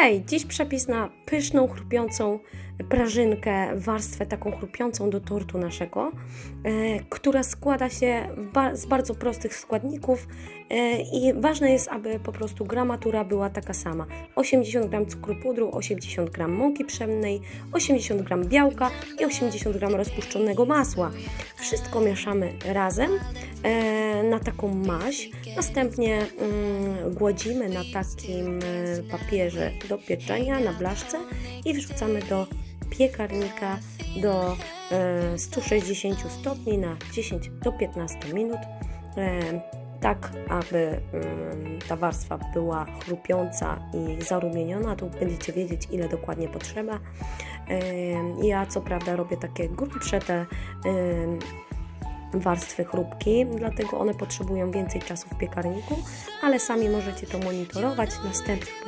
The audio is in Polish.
Hej, dziś przepis na pyszną, chrupiącą prażynkę, warstwę taką chrupiącą do tortu naszego, e, która składa się ba- z bardzo prostych składników e, i ważne jest, aby po prostu gramatura była taka sama. 80 g cukru pudru, 80 g mąki pszennej, 80 g białka i 80 g rozpuszczonego masła. Wszystko mieszamy razem e, na taką maź. Następnie mm, głodzimy na takim e, papierze do pieczenia, na blaszce i wrzucamy do piekarnika do e, 160 stopni na 10 do 15 minut. E, tak, aby mm, ta warstwa była chrupiąca i zarumieniona, to będziecie wiedzieć, ile dokładnie potrzeba. E, Ja co prawda robię takie grubsze te warstwy chrupki, dlatego one potrzebują więcej czasu w piekarniku, ale sami możecie to monitorować. Następnie